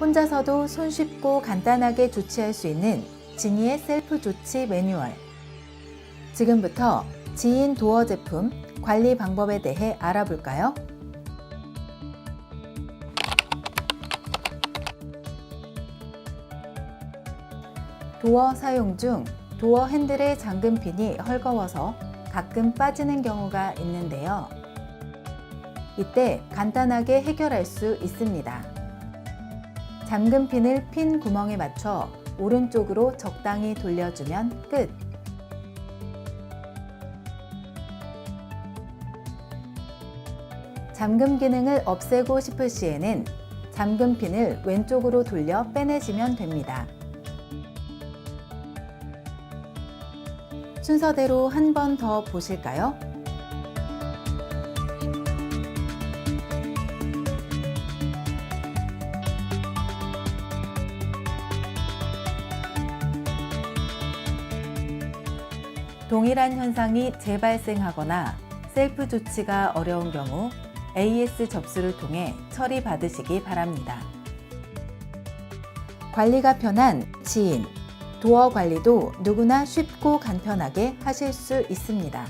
혼자서도 손쉽고 간단하게 조치할 수 있는 지니의 셀프 조치 매뉴얼. 지금부터 지인 도어 제품 관리 방법에 대해 알아볼까요? 도어 사용 중 도어 핸들의 잠금핀이 헐거워서 가끔 빠지는 경우가 있는데요. 이때 간단하게 해결할 수 있습니다. 잠금 핀을 핀 구멍에 맞춰 오른쪽으로 적당히 돌려주면 끝. 잠금 기능을 없애고 싶을 시에는 잠금 핀을 왼쪽으로 돌려 빼내시면 됩니다. 순서대로 한 번 더 보실까요? 동일한 현상이 재발생하거나 셀프 조치가 어려운 경우 AS 접수를 통해 처리 받으시기 바랍니다. 관리가 편한 지인, 도어 관리도 누구나 쉽고 간편하게 하실 수 있습니다.